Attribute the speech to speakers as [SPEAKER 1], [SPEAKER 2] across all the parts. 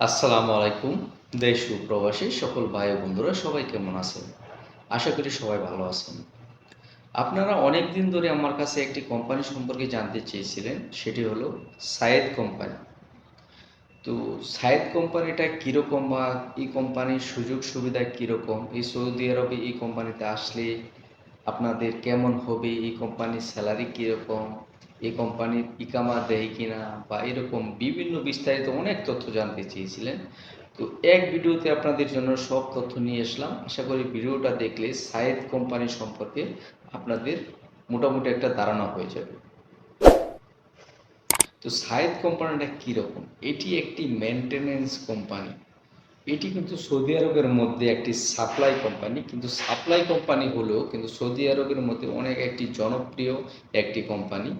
[SPEAKER 1] আসসালামু আলাইকুম, দেশ ও প্রবাসী, সকল ভাই বন্ধুরা, সবাই কেমন আছেন? আশা করি সবাই ভালো আছেন। আপনারা অনেক দিন ধরে আমার কাছে একটি কোম্পানি সম্পর্কে জানতে চেয়েছিলেন, সেটি হলো সায়েদ কোম্পানি। তো সায়েদ কোম্পানিটা কীরকম বা এই কোম্পানির সুযোগ সুবিধা কীরকম? এই সৌদি আরবে এই কোম্পানিতে আসলে আপনাদের কেমন হবে? এই কোম্পানির স্যালারি কীরকম? এই কোম্পানির ইকামা দেয় কিনা বা এরকম বিভিন্ন বিস্তারিত অনেক তথ্য জানতে চেয়েছিলেন। তো এক ভিডিওতে আপনাদের জন্য সব তথ্য নিয়ে আসলাম। আশা করি ভিডিওটা দেখলে সায়েদ কোম্পানি সম্পর্কে আপনাদের মোটামুটি একটা ধারণা হয়ে যাবে। তো সায়েদ কোম্পানিটা কীরকম? এটি একটি মেনটেনেন্স কোম্পানি এটি কিন্তু সৌদি আরবের মধ্যে একটি সাপ্লাই কোম্পানি কিন্তু সাপ্লাই কোম্পানি হলেও কিন্তু সৌদি আরবের মধ্যে অনেক একটি জনপ্রিয় একটি কোম্পানি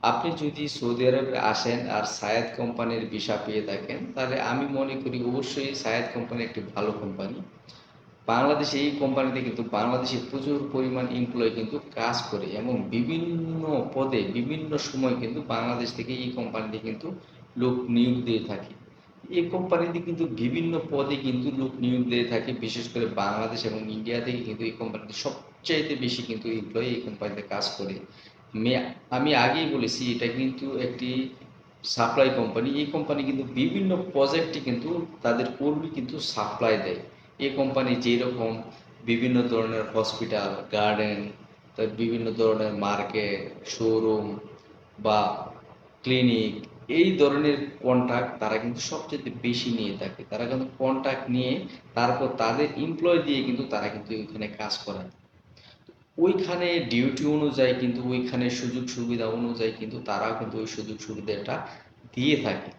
[SPEAKER 1] আপনি যদি সৌদি আরবে আসেন আর সায়াদ কোম্পানির ভিসা পেয়ে থাকেন, তাহলে আমি মনে করি অবশ্যই সায়াদ কোম্পানি একটি ভালো কোম্পানি। বাংলাদেশে এই কোম্পানিতে কিন্তু বাংলাদেশে প্রচুর পরিমাণ এমপ্লয় কিন্তু কাজ করে এবং বিভিন্ন পদে, বিভিন্ন সময় কিন্তু বাংলাদেশ থেকে এই কোম্পানিতে কিন্তু লোক নিয়োগ দিয়ে থাকে। এই কোম্পানিতে কিন্তু বিভিন্ন পদে কিন্তু লোক নিয়োগ দিয়ে থাকে, বিশেষ করে বাংলাদেশ এবং ইন্ডিয়া থেকে কিন্তু এই কোম্পানিতে সবচাইতে বেশি কিন্তু এমপ্লয়ি এই কোম্পানিতে কাজ করে। আমি আগেই বলেছি, এটা কিন্তু একটি সাপ্লাই কোম্পানি এই কোম্পানি কিন্তু বিভিন্ন প্রজেক্টে কিন্তু তাদের কর্মী কিন্তু সাপ্লাই দেয়। এই কোম্পানি যেরকম বিভিন্ন ধরনের হসপিটাল গার্ডেন বিভিন্ন ধরনের মার্কেট শোরুম বা ক্লিনিক এই ধরনের কন্ট্রাক্ট তারা কিন্তু সবচেয়ে বেশি নিয়ে থাকে। তারা কিন্তু কন্ট্রাক্ট নিয়ে তারপর তাদের এমপ্লয় দিয়ে কিন্তু তারা কিন্তু এখানে কাজ করায় ওইখানে ডিউটি অনুযায়ী কিন্তু ওইখানে সুযোগ সুবিধা অনুযায়ী কিন্তু তারা কিন্তু ওই সুযোগ সুবিধাটা দিয়ে থাকে।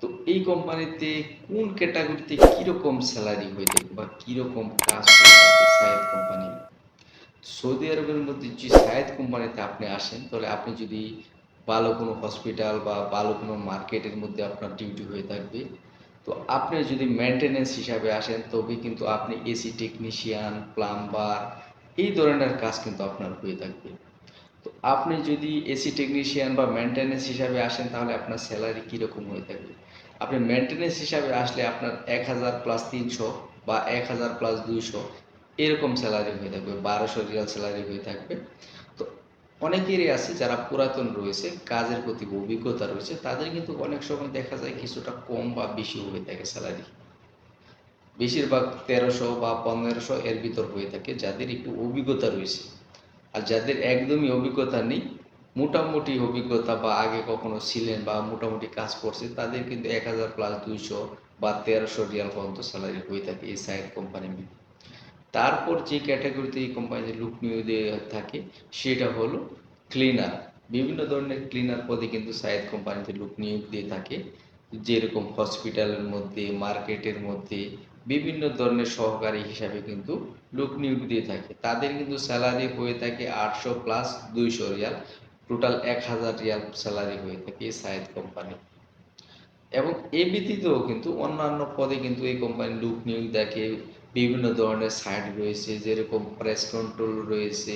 [SPEAKER 1] তো এই কোম্পানিতে কোন ক্যাটাগরিতে কীরকম স্যালারি হয়ে থাকে বা কীরকম কাজ করে থাকে সায়েদ কোম্পানি সৌদি আরবের মধ্যে যে সায়েদ কোম্পানিতে আপনি আসেন, তাহলে আপনি যদি ভালো কোনো হসপিটাল বা ভালো কোনো মার্কেটের মধ্যে আপনার ডিউটি হয়ে থাকবে। তো আপনি যদি মেনটেনেন্স হিসাবে আসেন, তবে কিন্তু আপনি এসি টেকনিশিয়ান প্লাম্বার এই ধরনের কাজ কিন্তু আপনার হয়ে থাকবে। তো আপনি যদি এসি টেকনিশিয়ান বা মেনটেনেন্স হিসাবে আসেন, তাহলে আপনার স্যালারি কীরকম হয়ে থাকবে? আপনি মেনটেনেন্স হিসাবে আসলে আপনার এক হাজার প্লাস তিনশো বা এক হাজার প্লাস দুইশো এরকম স্যালারি হয়ে থাকবে, বারোশো রিয়াল স্যালারি হয়ে থাকবে। তো অনেকেরই আছে যারা পুরাতন রয়েছে, কাজের প্রতি অভিজ্ঞতা রয়েছে, তাদের কিন্তু অনেক সময় দেখা যায় কিছুটা কম বা বেশি হয়ে থাকে স্যালারি বেশিরভাগ তেরোশো বা পনেরোশো এর ভিতর হয়ে থাকে যাদের একটু অভিজ্ঞতা রয়েছে। আর যাদের একদমই অভিজ্ঞতা নেই, মোটামুটি অভিজ্ঞতা বা আগে কখনো ছিলেন বা মোটামুটি কাজ করছে, তাদের কিন্তু এক হাজার প্লাস দুইশো বা তেরোশো রিয়াল পর্যন্ত স্যালারি হয়ে থাকে এই সাইড কোম্পানি তারপর যে ক্যাটাগরিতে এই কোম্পানিতে লুক দিয়ে থাকে, সেটা হলো ক্লিনার বিভিন্ন ধরনের ক্লিনার পদে কিন্তু সাইড কোম্পানিতে লুক নিয়োগ দিয়ে থাকে। যেরকম হসপিটালের মধ্যে মার্কেটের মধ্যে বিভিন্ন ধরনের সহকারী হিসাবে কিন্তু লোক নিয়োগ দিয়ে থাকে। তাদের কিন্তু স্যালারি হয়ে থাকে আটশো প্লাস দুইশো রিয়াল। টোটাল এক হাজার রিয়াল স্যালারি হয়ে থাকে এই সাইড কোম্পানি এবং এ ব্যতীতও কিন্তু অন্যান্য পদে কিন্তু এই কোম্পানি লোক নিয়োগ দেখে বিভিন্ন ধরনের সাইট রয়েছে, যেরকম প্রেস কন্ট্রোল রয়েছে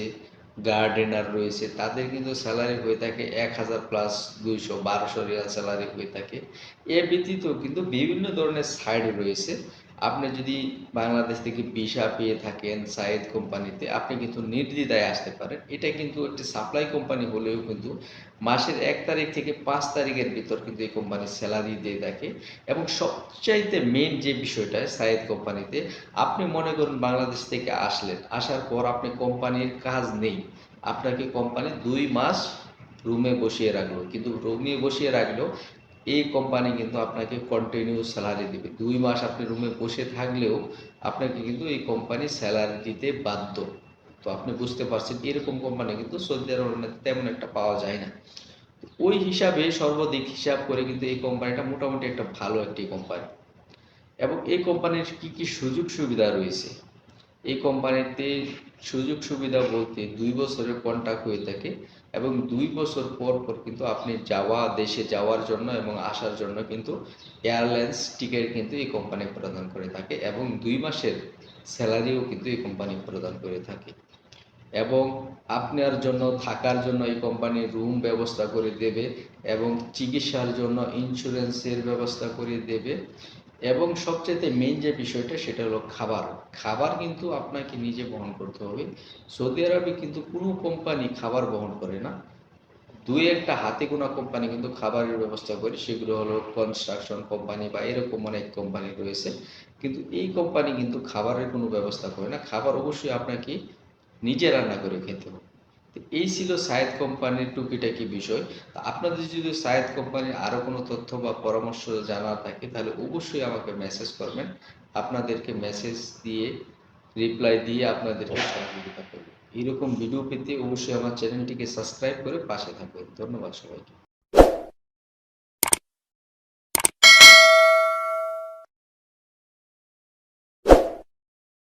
[SPEAKER 1] গার্ডেনার রয়েছে, তাদের কিন্তু স্যালারি হয়ে থাকে এক হাজার প্লাস দুইশো, বারোশো রিয়াল স্যালারি হয়ে থাকে। এ ব্যতীত কিন্তু বিভিন্ন ধরনের সাইড রয়েছে। আপনি যদি বাংলাদেশ থেকে ভিসা পেয়ে থাকেন সাইদ কোম্পানিতে, আপনি কিন্তু নির্দ্বিধায় আসতে পারেন। এটা কিন্তু একটি সাপ্লাই কোম্পানি হলেও কিন্তু মাসের এক তারিখ থেকে পাঁচ তারিখের ভিতর কিন্তু এই কোম্পানি স্যালারি দিয়ে থাকে। এবং সবচাইতে মেন যে বিষয়টা সাইদ কোম্পানিতে, আপনি মনে করুন বাংলাদেশ থেকে আসলেন, আসার পর আপনি কোম্পানির কাজ নেই। আপনাকে কোম্পানি দুই মাস রুমে বসিয়ে রাখল। কিন্তু রুমে বসিয়ে রাখলেও এই কোম্পানি কিন্তু আপনাকে কন্টিনিউ স্যালারি দেবে। দুই মাস আপনি রুমে বসে থাকলেও আপনাকে কিন্তু এই কোম্পানি স্যালারি দিতে বাধ্য। তো আপনি বুঝতে পারছেন, এরকম কোম্পানি কিন্তু সৌদি আরবে তেমন একটা পাওয়া যায় না। ওই হিসাবে সর্বাধিক হিসাব করে কিন্তু এই কোম্পানিটা মোটামুটি একটা ভালো একটি কোম্পানি এবং এই কোম্পানির কি কি সুযোগ সুবিধা রয়েছে? এই কোম্পানিতে সুযোগ সুবিধা বলতে দুই বছরের কন্ট্রাক্ট হয়ে থাকে। এবং দুই বছর পর পর কিন্তু আপনি যাওয়া, দেশে যাওয়ার জন্য এবং আসার জন্য কিন্তু এয়ারলাইন্স টিকিট কিন্তু এই কোম্পানি প্রদান করে থাকে এবং দুই মাসের স্যালারিও কিন্তু এই কোম্পানি প্রদান করে থাকে। এবং আপনার জন্য, থাকার জন্য এই কোম্পানি রুম ব্যবস্থা করে দেবে এবং চিকিৎসার জন্য ইন্স্যুরেন্সের ব্যবস্থা করে দেবে। এবং সবচেয়ে মেইন যে বিষয়টা সেটা হলো খাবার। খাবার কিন্তু আপনাকে নিজে বহন করতে হবে। সৌদি আরবে কিন্তু কোনো কোম্পানি খাবার বহন করে না। দুই একটা হাতে গোনা কোম্পানি কিন্তু খাবারের ব্যবস্থা করে, সেগুলো হলো কনস্ট্রাকশন কোম্পানি বা এরকম অনেক কোম্পানি রয়েছে। কিন্তু এই কোম্পানি কিন্তু খাবারের কোনো ব্যবস্থা করে না। খাবার অবশ্যই আপনাকে নিজে রান্না করে খেতে হবে। এই ছিল সায়েদ কোম্পানির টুকিটাকি বিষয়। তা আপনাদের যদি সায়েদ কোম্পানির আরও কোনো তথ্য বা পরামর্শ জানা থাকে, তাহলে অবশ্যই আমাকে মেসেজ করবেন। আপনাদেরকে মেসেজ দিয়ে রিপ্লাই দিয়ে আপনাদেরকে সহযোগিতা করবেন এরকম ভিডিও পেতে অবশ্যই আমার চ্যানেলটিকে সাবস্ক্রাইব করে পাশে থাকবেন। ধন্যবাদ সবাইকে।